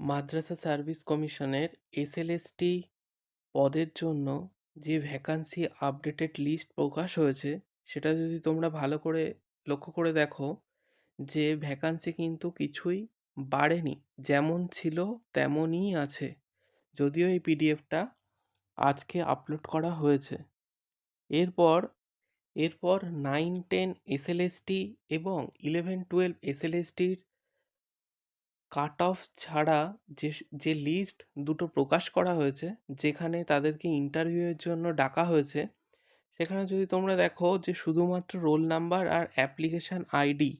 মাদ্রাসা service কমিশনের SLST পদের জন্য যে ভ্যাকান্সি আপডেটেড লিস্ট প্রকাশ হয়েছে, সেটা যদি তোমরা ভালো করে লক্ষ্য করে দেখো, যে ভ্যাকান্সি কিন্তু কিছুই বাড়েনি। যেমন ছিল, তেমনই আছে। যদিও এই পিডিএফটা আজকে আপলোড করা হয়েছে। এরপর এরপর নাইন টেন এসএলএসটি এবং ইলেভেন টুয়েলভ এসএলএসটির কাট অফ ছাড়া যে যে লিস্ট দুটো প্রকাশ করা হয়েছে, যেখানে তাদেরকে ইন্টারভিউয়ের জন্য ডাকা হয়েছে, সেখানে যদি তোমরা দেখো যে শুধুমাত্র রোল নাম্বার আর অ্যাপ্লিকেশান আইডি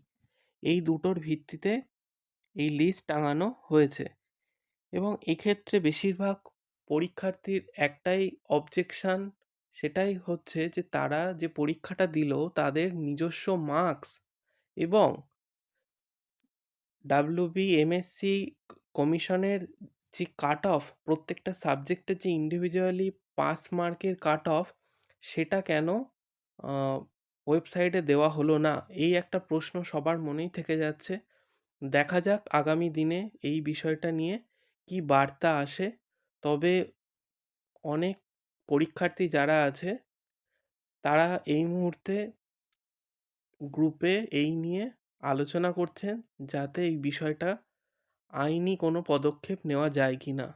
এই দুটোর ভিত্তিতে এই লিস্ট টাঙানো হয়েছে। এবং এক্ষেত্রে বেশিরভাগ পরীক্ষার্থীর একটাই অবজেকশান সেটাই হচ্ছে যে তারা যে পরীক্ষাটা দিল তাদের নিজস্ব মার্কস এবং ডাব্লিউবিএমএসসি কমিশনের যে কাট অফ প্রত্যেকটা সাবজেক্টের যে ইন্ডিভিজুয়ালি পাস মার্কের কাট অফ সেটা কেন ওয়েবসাইটে দেওয়া হলো না? এই একটা প্রশ্ন সবার মনেই থেকে যাচ্ছে। দেখা যাক আগামী দিনে এই বিষয়টা নিয়ে কি বার্তা আসে। তবে অনেক পরীক্ষার্থী যারা আছে, তারা এই মুহূর্তে গ্রুপে এই নিয়ে আলোচনা করছেন যাতে এই বিষয়টা আইনি কোনো পদক্ষেপ নেওয়া যায় কি না